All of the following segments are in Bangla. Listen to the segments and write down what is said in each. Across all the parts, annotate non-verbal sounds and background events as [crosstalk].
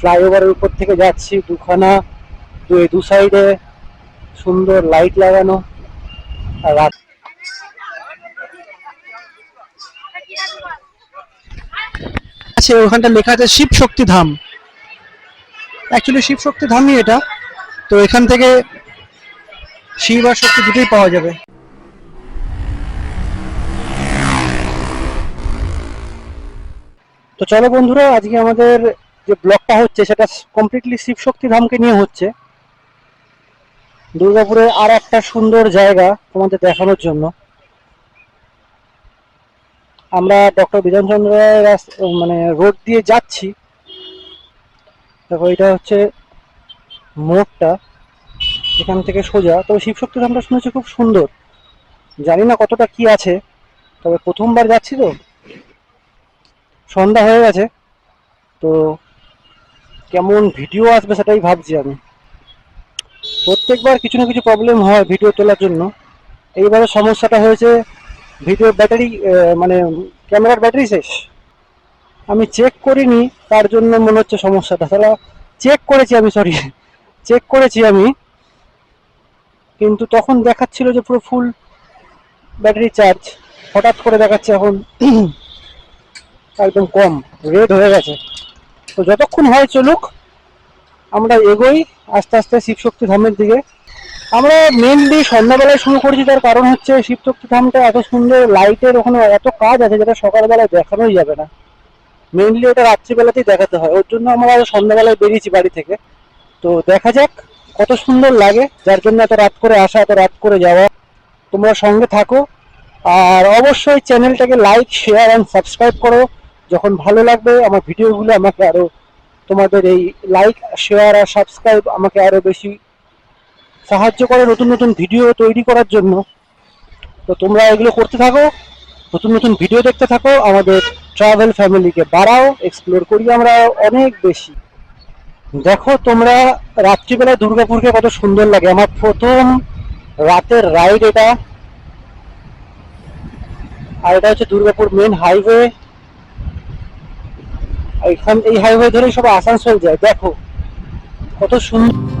ফ্লাইওভারের উপর থেকে যাচ্ছি দুখানা দু দু সাইডে সুন্দর লাইট লাগানো আর রাত আছে ওখানটা লেখা আছে শিব শক্তি ধাম। অ্যাকচুয়ালি শিব শক্তি ধামই এটা। তো এখান থেকে শিব আর শক্তি দুটোই পাওয়া যাবে। তো চলো বন্ধুরা আজকে আমাদের যে ব্লকটা হচ্ছে, সেটা কমপ্লিটলি শিব শক্তি ধামকে নিয়ে হচ্ছে। দুর্গাপুরে আর একটা সুন্দর জায়গা তোমাদের দেখানোর জন্য। আমরা ডক্টর বিধানচন্দ্র মানে রোড দিয়ে যাচ্ছি। দেখো, এটা হচ্ছে মোড়টা, এখান থেকে সোজা। তবে শিবশক্তি ধামটা শুনেছি খুব সুন্দর। জানি না কতটা কি আছে, তবে প্রথমবার যাচ্ছি তো। সন্ধ্যা হয়ে গেছে। তো কেমন ভিডিও আসবে সেটাই ভাবছি আমি। প্রত্যেকবার কিছু না কিছু প্রবলেম হয় ভিডিও তোলার জন্য। এইবারে সমস্যাটা হয়েছে ভিডিওর ব্যাটারি মানে ক্যামেরার ব্যাটারি শেষ। আমি চেক করিনি, তার জন্য মনে হচ্ছে সমস্যাটা। তাহলে চেক করেছি আমি সরি চেক করেছি আমি। কিন্তু তখন দেখাচ্ছিল যে পুরো ফুল ব্যাটারি চার্জ হঠাৎ করে দেখাচ্ছে এখন [clears throat] একদম কম রেড হয়ে গেছে। তো যতক্ষণ হয় চলুক, আমরা এগোই আস্তে আস্তে শিবশক্তি ধামের দিকে। আমরা মেনলি সন্ধ্যাবেলায় শুরু করেছি, তার কারণ হচ্ছে শিবশক্তি ধামটা এত সুন্দর লাইটের ওখানে এত কাজ আছে যেটা সকালবেলায় দেখানোই যাবে না। মেনলি ওটা রাত্রিবেলাতেই দেখাতে হয়, ওর জন্য আমরা সন্ধ্যাবেলায় বেরিয়েছি বাড়ি থেকে। তো দেখা যাক কত সুন্দর লাগে, যার জন্য এত রাত করে আসা, এত রাত করে যাওয়া। তোমরা সঙ্গে থাকো, আর অবশ্যই চ্যানেলটাকে লাইক শেয়ার অ্যান্ড সাবস্ক্রাইব করো। যখন ভালো লাগবে, আমার ভিডিওগুলো আমাকে আরও তোমাদের এই লাইক শেয়ার আর সাবস্ক্রাইব আমাকে আরও বেশি সাহায্য করে নতুন নতুন ভিডিও তৈরি করার জন্য। তো তোমরা এগুলো করতে থাকো, নতুন নতুন ভিডিও দেখতে থাকো, আমাদের ট্রাভেল ফ্যামিলিকে বাড়াও এক্সপ্লোর করি আমরা অনেক বেশি। দেখো তোমরা রাত্রিবেলায় দুর্গাপুরকে কত সুন্দর লাগে। আমার প্রথম রাতের রাইড এটা। আর এটা হচ্ছে দুর্গাপুর মেন হাইওয়ে এখান এই হাইওয়ে ধরে সব আসানসোল যায়। দেখো কত সুন্দর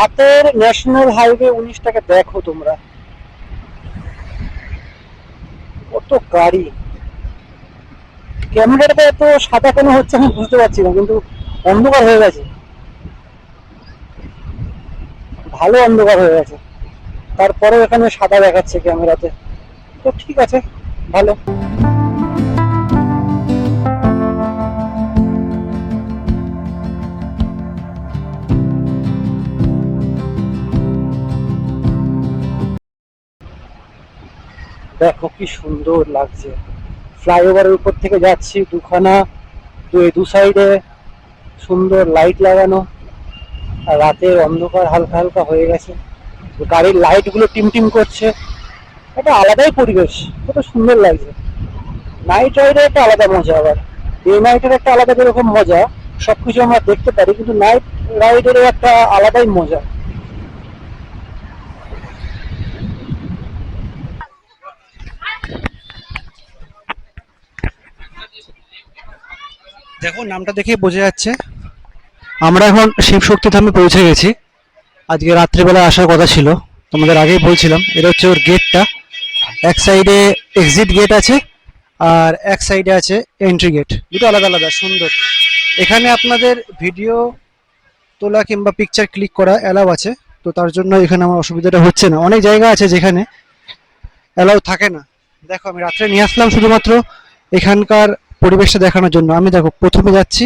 রাতের ন্যাশনাল হাইওয়ে উনিশটাকে দেখো তোমরা। কত গাড়ি। ক্যামেরাটা এত সাদা কেন হচ্ছে আমি বুঝতে পারছি না, কিন্তু অন্ধকার হয়ে গেছে। ভালো অন্ধকার হয়ে গেছে। তারপরে এখানে সাদা দেখাচ্ছে ক্যামেরাতে। তো ঠিক আছে, ভালো। দেখো কি সুন্দর লাগছে। ফ্লাইওভারের উপর থেকে যাচ্ছি, দুখানা দু দু সাইডে সুন্দর লাইট লাগানো। আর রাতের অন্ধকার হালকা হালকা হয়ে গেছে। গাড়ির লাইটগুলো টিম টিম করছে। একটা আলাদাই পরিবেশ, কত সুন্দর লাগছে। নাইট রাইডের একটা আলাদা মজা আবার। ডে নাইটের একটা আলাদা যেরকম মজা, সবকিছু আমরা দেখতে পারি, কিন্তু নাইট রাইডেরও একটা আলাদাই মজা। দেখো, নামটা দেখেই বোঝা যাচ্ছে। আমরা এখন শিব শক্তি ধামে পৌঁছে গেছি। আজকে রাত্রিবেলা আসার কথা ছিল, তোমাদের আগেই বলছিলাম। এটা হচ্ছে ওর গেটটা এক সাইডে এক্সিট গেট আছে, আর এক সাইডে আছে এন্ট্রি গেট দুটো আলাদা আলাদা, সুন্দর। এখানে আপনাদের ভিডিও তোলা কিংবা পিকচার ক্লিক করা অ্যালাউ আছে। তো তার জন্য এখানে আমার অসুবিধাটা হচ্ছে না। অনেক জায়গা আছে যেখানে অ্যালাউ থাকে না। দেখো, আমি রাত্রে নিয়ে আসলাম শুধুমাত্র। এখানকার পরিবেশটা দেখানোর জন্য। আমি দেখো, প্রথমে যাচ্ছি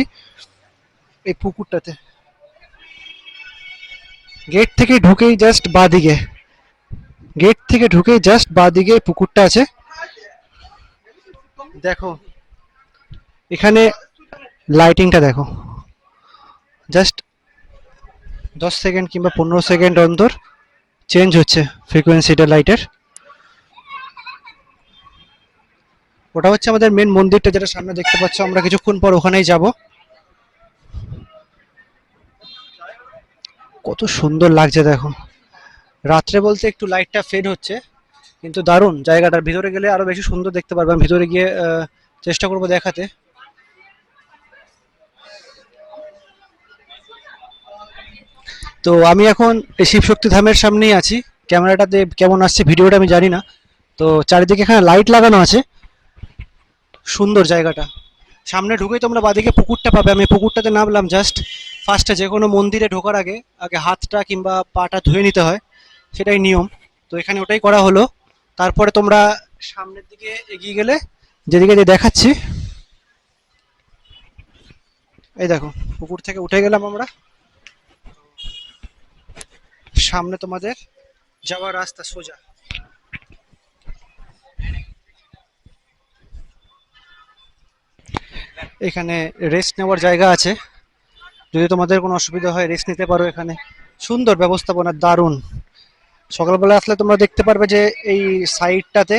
এই পুকুরটাতে। গেট থেকে ঢুকেই জাস্ট বাদিকে। গেট থেকে ঢুকেই জাস্ট বাদিকে পুকুরটা আছে। দেখো, এখানে লাইটিংটা দেখো। জাস্ট দশ সেকেন্ড কিংবা পনেরো সেকেন্ড অন্তর চেঞ্জ হচ্ছে ফ্রিকোয়েন্সিটা লাইটের ওটা হচ্ছে আমাদের মেন মন্দিরটা যেটা সামনে দেখতে পাচ্ছ, আমরা কিছুক্ষণ পর ওখানেই যাব। কত সুন্দর লাগছে দেখো। রাত্রে বলতে একটু লাইটটা ফেড হচ্ছে, কিন্তু দারুণ জায়গাটার ভিতরে গেলে আরও বেশি সুন্দর দেখতে পারবে। আমি ভিতরে গিয়ে চেষ্টা করব দেখাতে। তো আমি এখন এই শিবশক্তি ধামের সামনেই আছি। ক্যামেরাটাতে কেমন আসছে ভিডিওটা আমি জানি না। তো চারিদিকে এখানে লাইট লাগানো আছে। সুন্দর জায়গাটা। সামনে ঢুকেই তোমরা বাদিকে পুকুরটা পাবে। আমি পুকুরটাতে নামলাম জাস্ট ফার্স্টে যে কোনো মন্দিরে ঢোকার আগে আগে হাতটা কিংবা পাটা ধুয়ে নিতে হয়। সেটাই নিয়ম। তো এখানে ওটাই করা হলো। তারপরে তোমরা সামনের দিকে এগিয়ে গেলে যেদিকে যে দেখাচ্ছি, এই দেখো, পুকুর থেকে উঠে গেলাম আমরা। সামনে তোমাদের যাওয়ার রাস্তা সোজা। এখানে রেস্ট নেওয়ার জায়গা আছে। যদি তোমাদের কোনো অসুবিধা হয় রেস্ট নিতে পারো এখানে। সুন্দর ব্যবস্থাপনা, দারুণ। সকালবেলা আসলে তোমরা দেখতে পারবে যে এই সাইডটাতে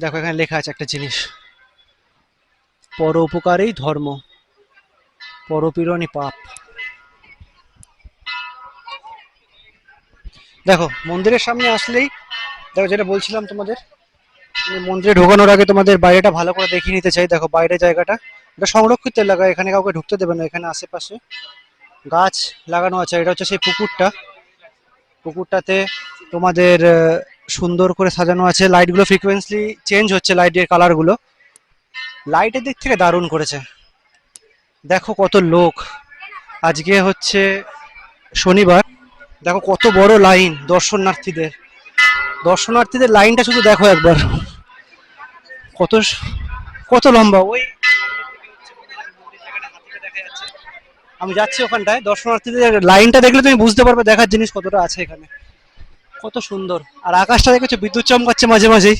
দেখো এখানে লেখা আছে একটা জিনিস। পরোপকারী ধর্ম, পরপীড়নই পাপ। দেখো, মন্দিরের সামনে আসলেই, দেখো যেটা বলছিলাম তোমাদের মন্দিরে ঢোকানোর আগে তোমাদের বাইরেটা ভালো করে দেখিয়ে নিতে চাই। দেখো বাইরে জায়গাটা। এটা সংরক্ষিত এলাকা, এখানে কাউকে ঢুকতে দেবে না, এখানে আশেপাশে গাছ লাগানো আছে। এটা হচ্ছে সেই পুকুরটা। পুকুরটাতে তোমাদের সুন্দর করে সাজানো আছে। লাইটগুলো ফ্রিকোয়েন্সলি চেঞ্জ হচ্ছে লাইটের কালারগুলো লাইটের দিক থেকে দারুণ করেছে। দেখো কত লোক। আজকে হচ্ছে শনিবার। দেখো কত বড় লাইন দর্শনার্থীদের। দর্শনার্থীদের লাইনটা শুধু দেখো একবার। কত কত লম্বা? ওই আমি যাচ্ছি ওখানটায়। দর্শনার্থীদের লাইনটা দেখলে তুমি বুঝতে পারবে দেখার জিনিস কতটা আছে এখানে। কত সুন্দর। আর আকাশটা দেখেছ? বিদ্যুৎ চমকাচ্ছে মাঝে মাঝেই।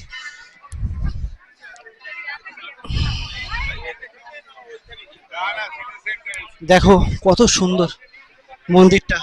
দেখো, কত সুন্দর মন্দিরটা।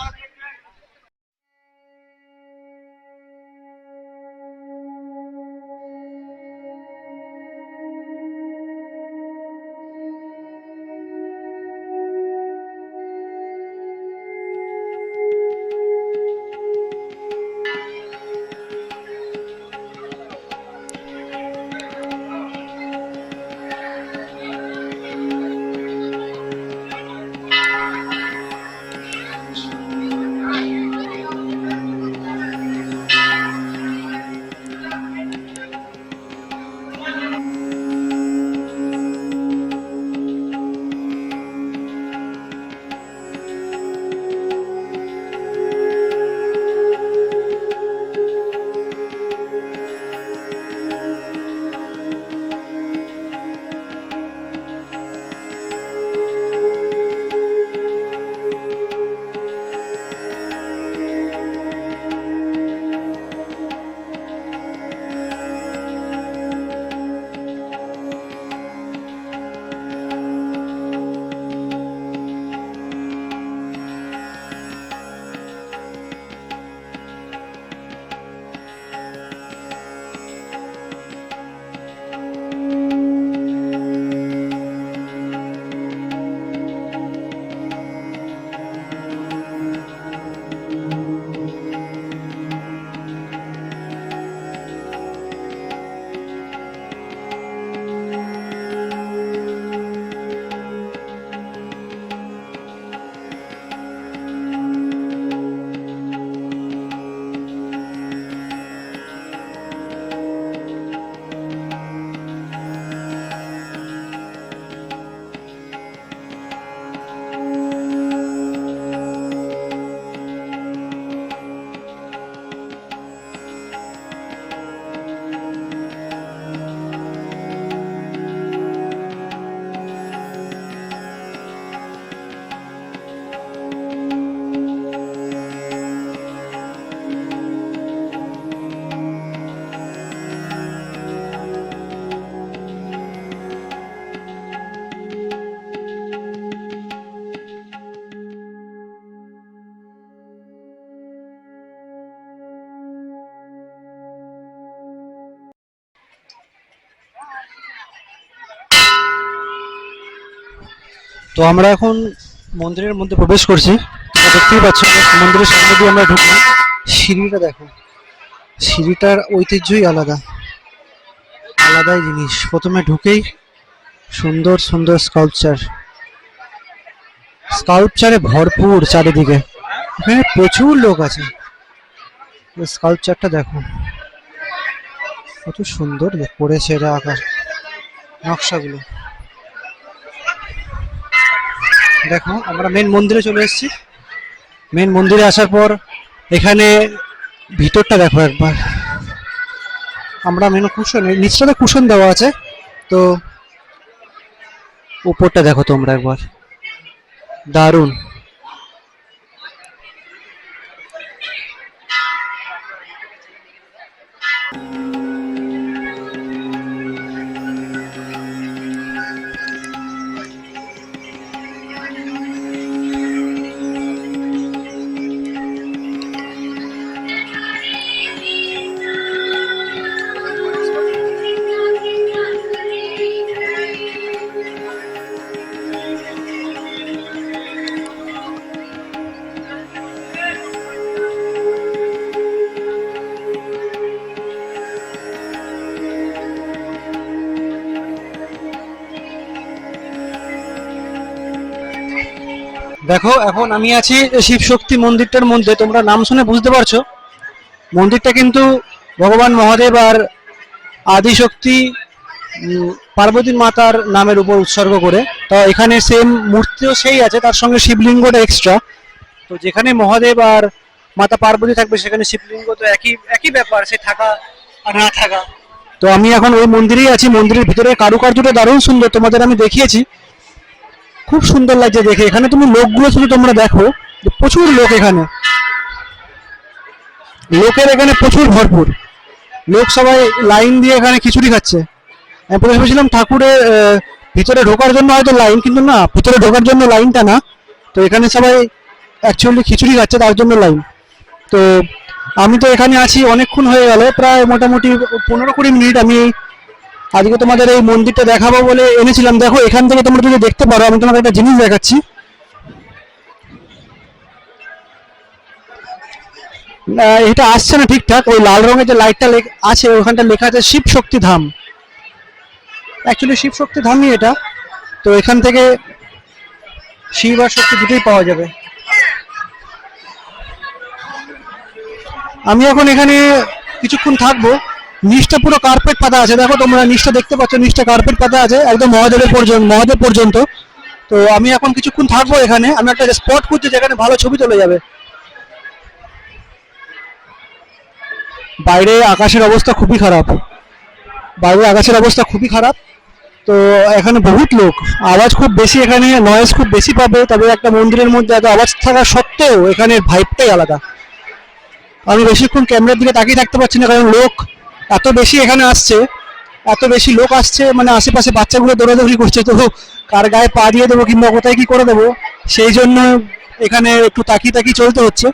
তো আমরা এখন মন্দিরের মধ্যে প্রবেশ করছি। দেখতেই পাচ্ছ, মন্দিরের সামনে দিয়ে আমরা ঢুকলাম সিঁড়িটা দেখো। সিঁড়িটার ঐতিহ্যই আলাদা। আলাদাই জিনিস। প্রথমে ঢুকেই সুন্দর সুন্দর স্কাল্পচার স্কাল্পচারে ভরপুর চারিদিকে। এখানে প্রচুর লোক আছে। স্কাল্পচারটা দেখো। কত সুন্দর করেছে এরা আকার নকশাগুলো। দেখো, আমরা মেন মন্দিরে চলে এসেছি। মেন মন্দিরে আসার পর এখানে ভিতরটা দেখো একবার। আমরা মেন কুশন নিচটাতে কুশন দেওয়া আছে। তো উপরটা দেখো তোমরা একবার। দারুণ। দেখো, এখন আমি আছি শিব শক্তি মন্দিরটার মধ্যে। তোমরা নাম শুনে বুঝতে পারছ। মন্দিরটা কিন্তু ভগবান মহাদেব আর আদিশক্তি পার্বতী মাতার নামের উপর উৎসর্গ করে। তো এখানে সেম মূর্তিও সেই আছে, তার সঙ্গে শিবলিঙ্গটা এক্সট্রা তো যেখানে মহাদেব আর মাতা পার্বতী থাকবে, সেখানে শিবলিঙ্গ তো একই একই ব্যাপার, সে থাকা আর না থাকা। তো আমি এখন ওই মন্দিরেই আছি। মন্দিরের ভিতরে কারুকার্যটা দারুণ সুন্দর, তোমাদের আমি দেখিয়েছি। খুব সুন্দর লাগছে দেখে। এখানে তুমি লোকগুলো শুধু তোমরা দেখো প্রচুর লোক এখানে। লোকের এখানে প্রচুর ভরপুর। লোক সবাই লাইন দিয়ে এখানে খিচুড়ি খাচ্ছে। আমি প্রথমে ভেবেছিলাম ঠাকুরের ভিতরে ঢোকার জন্য হয়তো লাইন, কিন্তু না, ভিতরে ঢোকার জন্য লাইনটা না। তো এখানে সবাই অ্যাকচুয়ালি খিচুড়ি খাচ্ছে, তার জন্য লাইন। তো আমি তো এখানে আছি, অনেকক্ষণ হয়ে গেল, প্রায় মোটামুটি পনেরো কুড়ি মিনিট আমি আজকে তোমাদের এই মন্দিরটা দেখাবো বলে এনেছিলাম। দেখো, এখান থেকে তোমরা যদি দেখতে পারো, আমি তোমাকে একটা জিনিস দেখাচ্ছি। এটা আসছে না ঠিকঠাক। ওই লাল রঙের যে লাইটটা আছে, ওখানটা লেখা আছে শিব শক্তি ধাম। অ্যাকচুয়ালি শিব শক্তি ধামই এটা। তো এখান থেকে শিব আর শক্তি দুটোই পাওয়া যাবে। আমি এখন এখানে কিছুক্ষণ থাকব। নিচটা পুরো কার্পেট পাতা আছে। দেখো তোমরা নিচটা দেখতে পাচ্ছ, নিচটা কার্পেট পাতা আছে, একদম মহাদেবের পর্যন্ত মহাদেব পর্যন্ত। তো আমি এখন কিছুক্ষণ থাকব এখানে। আমি একটা স্পট খুঁজছি যেখানে ভালো ছবি তোলা যাবে। বাইরে আকাশের অবস্থা খুবই খারাপ। বাইরে আকাশের অবস্থা খুবই খারাপ। তো এখানে বহুত লোক। আওয়াজ খুব বেশি এখানে নয়েজ খুব বেশি পাবে। তবে একটা মন্দিরের মধ্যে এত আওয়াজ থাকা সত্ত্বেও এখানে ভাইবটাই আলাদা। আমি বেশিক্ষণ ক্যামেরার দিকে তাকিয়ে থাকতে পারছি না, কারণ লোক এত বেশি এখানে আসছে, এত বেশি লোক আসছে মানে আশেপাশে বাচ্চাগুলো দৌড়াদৌড়ি করছে, তো কার গায়ে পা দিয়ে দেবো কিংবা কোথায় কি করে দেবো, সেই জন্য এখানে একটু তাকিয়ে তাকিয়ে চলতে হচ্ছে।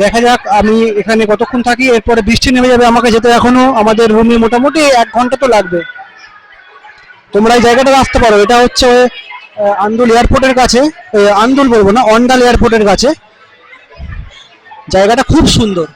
দেখা যাক, আমি এখানে কতক্ষণ থাকি, এরপরে বৃষ্টি নেমে যাবে আমাকে যেতে এখনও, আমাদের রুমে মোটামুটি এক ঘণ্টা তো লাগবে। তোমরা এই জায়গাটা আসতে পারো, এটা হচ্ছে আন্দুল এয়ারপোর্টের কাছে আন্দুল বলব না, অন্ডাল এয়ারপোর্টের কাছে। জায়গাটা খুব সুন্দর।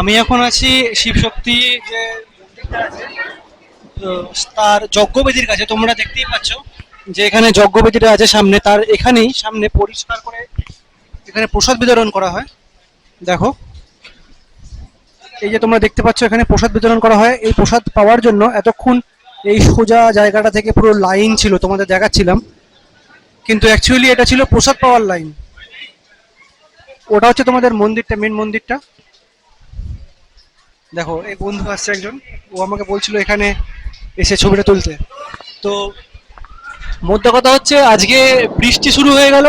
আমি এখন আছি শিবশক্তি যে তার যজ্ঞবেদির কাছে, তোমরা দেখতেই পাচ্ছ যে এখানে যজ্ঞবেদিটা আছে সামনে, তার এখানেই সামনে পরিষ্কার করে এখানে প্রসাদ বিতরণ করা হয়। দেখো, এই যে তোমরা দেখতে পাচ্ছ এখানে প্রসাদ বিতরণ করা হয়। এই প্রসাদ পাওয়ার জন্য এতক্ষণ এই সোজা জায়গাটা থেকে পুরো লাইন ছিল, তোমাদের দেখাচ্ছিলাম। কিন্তু অ্যাকচুয়ালি এটা ছিল প্রসাদ পাওয়ার লাইন। ওটা হচ্ছে তোমাদের মন্দিরটা মেন মন্দিরটা। দেখো এই বন্ধু আসছে একজন। ও আমাকে বলছিল এখানে এসে ছবিটা তুলতে। তো মধ্যে কথা হচ্ছে আজকে বৃষ্টি শুরু হয়ে গেল।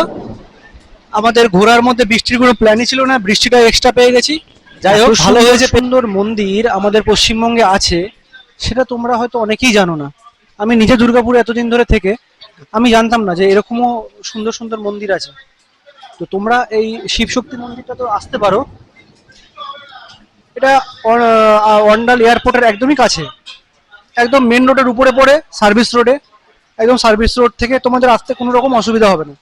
আমাদের ঘোরার মধ্যে বৃষ্টির কোনো প্ল্যানই ছিল না বৃষ্টিটা এক্সট্রা পেয়ে গেছি। যাই হোক ভালো হয়েছে। সুন্দর মন্দির আমাদের পশ্চিমবঙ্গে আছে সেটা তোমরা হয়তো অনেকেই জানো না। আমি নিজে দুর্গাপুরে এতদিন ধরে থেকে আমি জানতাম না যে এরকমও সুন্দর সুন্দর মন্দির আছে। তো তোমরা এই শিবশক্তি মন্দিরটা তো আসতে পারো এটা অন্ডাল এয়ারপোর্টের একদমই কাছে। একদম মেন রোডের উপরে পড়ে সার্ভিস রোডে একদম সার্ভিস রোড থেকে তোমাদের আসতে কোনো রকম অসুবিধা হবে না।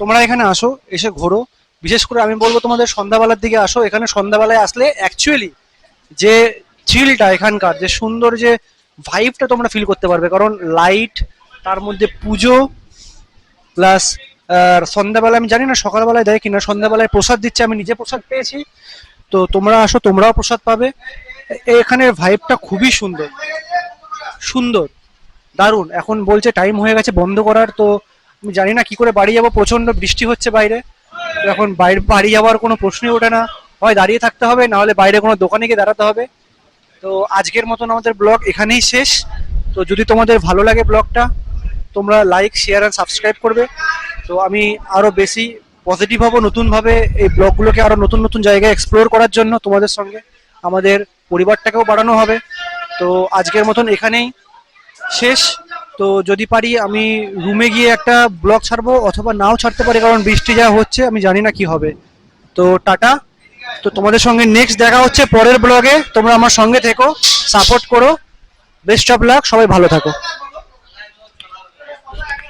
তোমরা এখানে আসো, এসে ঘোরো। বিশেষ করে আমি বলব তোমাদের সন্ধ্যাবেলার দিকে আসো। এখানে সন্ধ্যাবেলায় আসলে অ্যাকচুয়ালি যে চিলটা এখানকার, যে সুন্দর যে ভাইবটা তোমরা ফিল করতে পারবে। কারণ লাইট তার মধ্যে পুজো প্লাস সন্ধ্যাবেলা আমি জানি না সকালবেলায় দেয় কিনা, সন্ধ্যাবেলায় প্রসাদ দিচ্ছে, আমি নিজে প্রসাদ পেয়েছি। তো তোমরা আসো, তোমরাও প্রসাদ পাবে। এখানের ভাইবটা খুবই সুন্দর। সুন্দর। দারুণ। এখন বলছে টাইম হয়ে গেছে বন্ধ করার, তো আমি জানি না কি করে বাড়ি যাব প্রচণ্ড বৃষ্টি হচ্ছে বাইরে। এখন বাইরে বাড়ি যাওয়ার কোনো প্রশ্নই ওঠে না। হয় দাঁড়িয়ে থাকতে হবে, না হলে বাইরে কোনো দোকানে গিয়ে দাঁড়াতে হবে। তো আজকের মতন আমাদের ব্লগ এখানেই শেষ। তো যদি তোমাদের ভালো লাগে ব্লগটা, তোমরা লাইক শেয়ার অ্যান্ড সাবস্ক্রাইব করবে। তো আমি আরও বেশি পজিটিভ হব, নতুনভাবে এই ব্লগগুলোকে আরও নতুন নতুন জায়গায় এক্সপ্লোর করার জন্য তোমাদের সঙ্গে আমাদের পরিবারটাকেও বাড়ানো হবে। তো আজকের মতন এখানেই শেষ। তো যদি পারি, আমি রুমে গিয়ে একটা ব্লগ ছাড়বো অথবা নাও ছাড়তে পারি, কারণ বৃষ্টি যা হচ্ছে, আমি জানি না কি হবে। তো টাটা। তো তোমাদের সঙ্গে নেক্সট দেখা হচ্ছে পরের ব্লগে। তোমরা আমার সঙ্গে থেকো সাপোর্ট করো। বেস্ট অফ লাক সবাই ভালো থাকো।